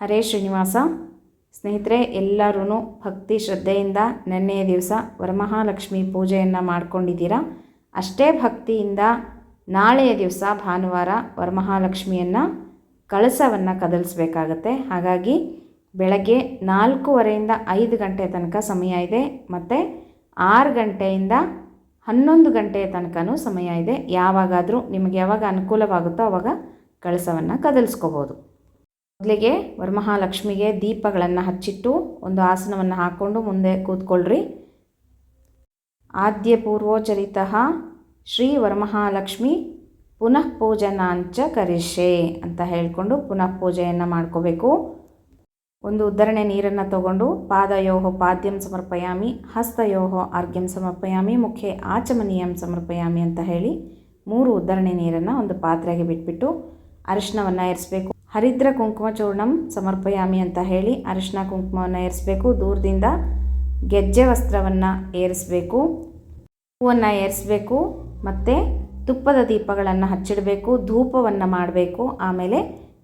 ಹರೇ ಶ್ರೀನಿವಾಸ. ಸ್ನೇಹಿತರೆ ಎಲ್ಲರೂ ಭಕ್ತಿ ಶ್ರದ್ಧೆಯಿಂದ ನೆನ್ನೆಯ ದಿವಸ ವರಮಹಾಲಕ್ಷ್ಮಿ ಪೂಜೆಯನ್ನು ಮಾಡ್ಕೊಂಡಿದ್ದೀರಾ? ಅಷ್ಟೇ ಭಕ್ತಿಯಿಂದ ನಾಳೆಯ ದಿವಸ ಭಾನುವಾರ ವರಮಹಾಲಕ್ಷ್ಮಿಯನ್ನು ಕಳಸವನ್ನು ಕದಲಿಸ್ಬೇಕಾಗತ್ತೆ. ಹಾಗಾಗಿ ಬೆಳಗ್ಗೆ ನಾಲ್ಕೂವರೆಯಿಂದ ಐದು ಗಂಟೆ ತನಕ ಸಮಯ ಇದೆ, ಮತ್ತು ಆರು ಗಂಟೆಯಿಂದ ಹನ್ನೊಂದು ಗಂಟೆಯ ತನಕನೂ ಸಮಯ ಇದೆ. ಯಾವಾಗಾದರೂ ನಿಮಗೆ ಯಾವಾಗ ಅನುಕೂಲವಾಗುತ್ತೋ ಅವಾಗ ಕಳಸವನ್ನು ಕದಲಿಸ್ಕೋಬೋದು. ಮೊದಲಿಗೆ ವರಮಹಾಲಕ್ಷ್ಮಿಗೆ ದೀಪಗಳನ್ನು ಹಚ್ಚಿಟ್ಟು ಒಂದು ಆಸನವನ್ನು ಹಾಕ್ಕೊಂಡು ಮುಂದೆ ಕೂತ್ಕೊಳ್ರಿ. ಆದ್ಯ ಪೂರ್ವೋಚರಿತ ಶ್ರೀ ವರಮಹಾಲಕ್ಷ್ಮಿ ಪುನಃ ಪೂಜನಾಂಚ ಕರಿಷೆ ಅಂತ ಹೇಳಿಕೊಂಡು ಪುನಃ ಪೂಜೆಯನ್ನು ಮಾಡ್ಕೋಬೇಕು. ಒಂದು ಉದ್ಧರಣೆ ನೀರನ್ನು ತಗೊಂಡು ಪಾದಯೋಹ ಪಾದ್ಯಂ ಸಮರ್ಪಯಾಮಿ, ಹಸ್ತಯೋಹೋ ಆರ್ಘ್ಯಂ ಸಮರ್ಪಯಾಮಿ ಮುಖ್ಯ ಆಚಮನೀಯಂ ಸಮರ್ಪಯಾಮಿ ಅಂತ ಹೇಳಿ ಮೂರು ಉದ್ಧರಣೆ ನೀರನ್ನು ಒಂದು ಪಾತ್ರೆಗೆ ಬಿಟ್ಬಿಟ್ಟು ಅರಿಶಿನವನ್ನು ಏರಿಸಬೇಕು. ಹರಿದ್ರ ಕುಂಕುಮ ಚೂರ್ಣಂ ಸಮರ್ಪಯಾಮಿ ಅಂತ ಹೇಳಿ ಅರಿಶಿನ ಕುಂಕುಮವನ್ನು ಏರಿಸಬೇಕು. ದೂರದಿಂದ ಗೆಜ್ಜೆ ವಸ್ತ್ರವನ್ನು ಏರಿಸಬೇಕು. ಹೂವನ್ನು ಏರಿಸಬೇಕು. ಮತ್ತು ತುಪ್ಪದ ದೀಪಗಳನ್ನು ಹಚ್ಚಿಡಬೇಕು. ಧೂಪವನ್ನು ಮಾಡಬೇಕು. ಆಮೇಲೆ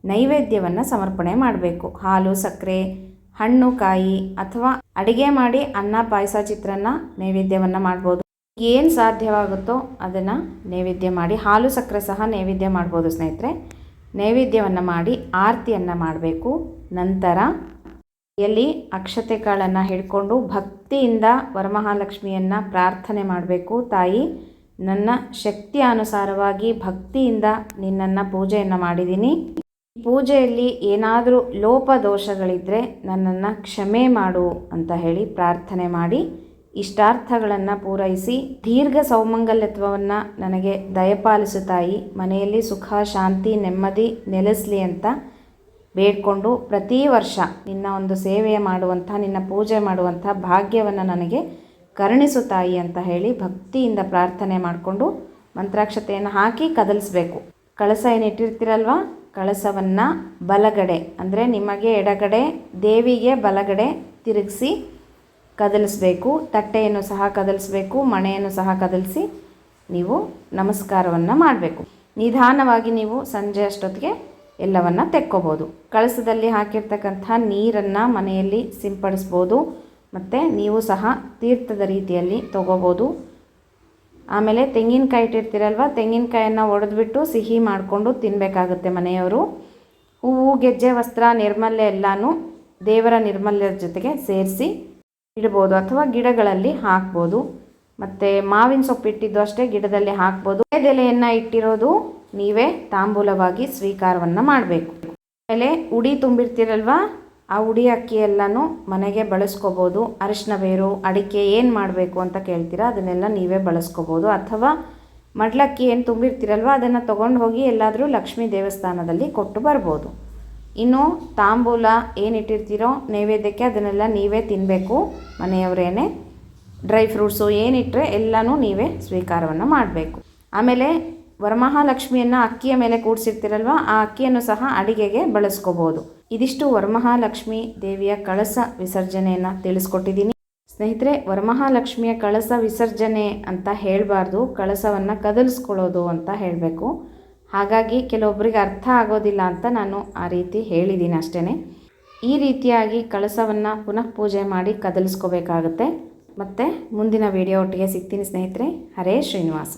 ನೈವೇದ್ಯವನ್ನು ಸಮರ್ಪಣೆ ಮಾಡಬೇಕು. ಹಾಲು, ಸಕ್ಕರೆ, ಹಣ್ಣು, ಕಾಯಿ ಅಥವಾ ಅಡಿಗೆ ಮಾಡಿ ಅನ್ನ, ಪಾಯಸ, ಚಿತ್ರಾನ್ನ ನೈವೇದ್ಯವನ್ನು ಮಾಡ್ಬೋದು. ಏನು ಸಾಧ್ಯವಾಗುತ್ತೋ ಅದನ್ನು ನೈವೇದ್ಯ ಮಾಡಿ ಹಾಲು, ಸಕ್ಕರೆ ಸಹ ನೈವೇದ್ಯ ಮಾಡ್ಬೋದು ಸ್ನೇಹಿತರೆ. ನೈವೇದ್ಯವನ್ನು ಮಾಡಿ ಆರತಿಯನ್ನು ಮಾಡಬೇಕು. ನಂತರ ಎಲ್ಲಿ ಅಕ್ಷತೆ ಕಾಳನ್ನು ಹಿಡ್ಕೊಂಡು ಭಕ್ತಿಯಿಂದ ವರಮಹಾಲಕ್ಷ್ಮಿಯನ್ನು ಪ್ರಾರ್ಥನೆ ಮಾಡಬೇಕು. ತಾಯಿ, ನನ್ನ ಶಕ್ತಿಯ ಅನುಸಾರವಾಗಿ ಭಕ್ತಿಯಿಂದ ನಿನ್ನನ್ನು ಪೂಜೆಯನ್ನು ಮಾಡಿದ್ದೀನಿ. ಪೂಜೆಯಲ್ಲಿ ಏನಾದರೂ ಲೋಪದೋಷಗಳಿದ್ದರೆ ನನ್ನನ್ನು ಕ್ಷಮೆ ಮಾಡು ಅಂತ ಹೇಳಿ ಪ್ರಾರ್ಥನೆ ಮಾಡಿ. ಇಷ್ಟಾರ್ಥಗಳನ್ನು ಪೂರೈಸಿ ದೀರ್ಘ ಸೌಮಂಗಲ್ಯತ್ವವನ್ನು ನನಗೆ ದಯಪಾಲಿಸು ತಾಯಿ, ಮನೆಯಲ್ಲಿ ಸುಖ, ಶಾಂತಿ, ನೆಮ್ಮದಿ ನೆಲೆಸಲಿ ಅಂತ ಬೇಡಿಕೊಂಡು ಪ್ರತಿ ವರ್ಷ ನಿನ್ನ ಒಂದು ಸೇವೆ ಮಾಡುವಂಥ, ನಿನ್ನ ಪೂಜೆ ಮಾಡುವಂಥ ಭಾಗ್ಯವನ್ನು ನನಗೆ ಕರುಣಿಸು ತಾಯಿ ಅಂತ ಹೇಳಿ ಭಕ್ತಿಯಿಂದ ಪ್ರಾರ್ಥನೆ ಮಾಡಿಕೊಂಡು ಮಂತ್ರಾಕ್ಷತೆಯನ್ನು ಹಾಕಿ ಕದಲಿಸ್ಬೇಕು. ಕಳಸ ಏನು ಇಟ್ಟಿರ್ತೀರಲ್ವ? ಕಳಸವನ್ನು ಬಲಗಡೆ, ಅಂದರೆ ನಿಮಗೆ ಎಡಗಡೆ ದೇವಿಗೆ ಬಲಗಡೆ ತಿರುಗಿಸಿ ಕದಲಿಸ್ಬೇಕು, ತಟ್ಟೆಯನ್ನು ಸಹ ಕದಲಿಸಬೇಕು, ಮಣೆಯನ್ನು ಸಹ ಕದಲಿಸಿ ನೀವು ನಮಸ್ಕಾರವನ್ನು ಮಾಡಬೇಕು. ನಿಧಾನವಾಗಿ ನೀವು ಸಂಜೆ ಅಷ್ಟೊತ್ತಿಗೆ ಎಲ್ಲವನ್ನು ತೆಕ್ಕೋಬೋದು. ಕಳಸದಲ್ಲಿ ಹಾಕಿರ್ತಕ್ಕಂಥ ನೀರನ್ನು ಮನೆಯಲ್ಲಿ ಸಿಂಪಡಿಸ್ಬೋದು. ಮತ್ತು ನೀವು ಸಹ ತೀರ್ಥದ ರೀತಿಯಲ್ಲಿ ತಗೋಬೋದು. ಆಮೇಲೆ ತೆಂಗಿನಕಾಯಿ ಇಟ್ಟಿರ್ತೀರಲ್ವ, ತೆಂಗಿನಕಾಯನ್ನು ಒಡೆದ್ಬಿಟ್ಟು ಸಿಹಿ ಮಾಡಿಕೊಂಡು ತಿನ್ನಬೇಕಾಗುತ್ತೆ ಮನೆಯವರು. ಹೂವು, ಗೆಜ್ಜೆ, ವಸ್ತ್ರ, ನಿರ್ಮಲ್ಯ ಎಲ್ಲನೂ ದೇವರ ನಿರ್ಮಲ್ಯದ ಜೊತೆಗೆ ಸೇರಿಸಿ ಇಡ್ಬೋದು ಅಥವಾ ಗಿಡಗಳಲ್ಲಿ ಹಾಕ್ಬೋದು. ಮತ್ತು ಮಾವಿನ ಸೊಪ್ಪು ಇಟ್ಟಿದ್ದು ಅಷ್ಟೇ, ಗಿಡದಲ್ಲಿ ಹಾಕ್ಬೋದು. ಎಲೆಯನ್ನು ಇಟ್ಟಿರೋದು ನೀವೇ ತಾಂಬೂಲವಾಗಿ ಸ್ವೀಕಾರವನ್ನು ಮಾಡಬೇಕು. ಆಮೇಲೆ ಉಡಿ ತುಂಬಿರ್ತೀರಲ್ವ, ಆ ಉಡಿ ಅಕ್ಕಿ ಎಲ್ಲನೂ ಮನೆಗೆ ಬಳಸ್ಕೋಬೋದು. ಅರಿಶಿನ ಬೇರು, ಅಡಿಕೆ ಏನು ಮಾಡಬೇಕು ಅಂತ ಕೇಳ್ತೀರಾ, ಅದನ್ನೆಲ್ಲ ನೀವೇ ಬಳಸ್ಕೋಬೋದು. ಅಥವಾ ಮಡ್ಲಕ್ಕಿ ಏನು ತುಂಬಿರ್ತೀರಲ್ವ, ಅದನ್ನು ತೊಗೊಂಡು ಹೋಗಿ ಎಲ್ಲಾದರೂ ಲಕ್ಷ್ಮೀ ದೇವಸ್ಥಾನದಲ್ಲಿ ಕೊಟ್ಟು ಬರ್ಬೋದು. ಇನ್ನು ತಾಂಬೂಲ ಏನಿಟ್ಟಿರ್ತೀರೋ ನೈವೇದ್ಯಕ್ಕೆ ಅದನ್ನೆಲ್ಲ ನೀವೇ ತಿನ್ನಬೇಕು ಮನೆಯವರೇನೆ. ಡ್ರೈ ಫ್ರೂಟ್ಸು ಏನಿಟ್ಟರೆ ಎಲ್ಲನೂ ನೀವೇ ಸ್ವೀಕಾರವನ್ನು ಮಾಡಬೇಕು. ಆಮೇಲೆ ವರಮಹಾಲಕ್ಷ್ಮಿಯನ್ನು ಅಕ್ಕಿಯ ಮೇಲೆ ಕೂಡಿಸಿರ್ತೀರಲ್ವ, ಆ ಅಕ್ಕಿಯನ್ನು ಸಹ ಅಡಿಗೆಗೆ ಬಳಸ್ಕೋಬೋದು. ಇದಿಷ್ಟು ವರಮಹಾಲಕ್ಷ್ಮಿ ದೇವಿಯ ಕಳಸ ವಿಸರ್ಜನೆಯನ್ನು ತಿಳಿಸ್ಕೊಟ್ಟಿದ್ದೀನಿ. ಸ್ನೇಹಿತರೆ, ವರಮಹಾಲಕ್ಷ್ಮಿಯ ಕಳಸ ವಿಸರ್ಜನೆ ಅಂತ ಹೇಳಬಾರ್ದು, ಕಳಸವನ್ನು ಕದಲಿಸ್ಕೊಳ್ಳೋದು ಅಂತ ಹೇಳಬೇಕು. ಹಾಗಾಗಿ ಕೆಲವೊಬ್ಬರಿಗೆ ಅರ್ಥ ಆಗೋದಿಲ್ಲ ಅಂತ ನಾನು ಆ ರೀತಿ ಹೇಳಿದ್ದೀನಿ ಅಷ್ಟೇ ಈ ರೀತಿಯಾಗಿ ಕಳಸವನ್ನು ಪುನಃ ಪೂಜೆ ಮಾಡಿ ಕದಲಿಸ್ಕೋಬೇಕಾಗುತ್ತೆ. ಮತ್ತು ಮುಂದಿನ ವಿಡಿಯೋ ಒಟ್ಟಿಗೆ ಸಿಗ್ತೀನಿ ಸ್ನೇಹಿತರೆ. ಹರೇ ಶ್ರೀನಿವಾಸ.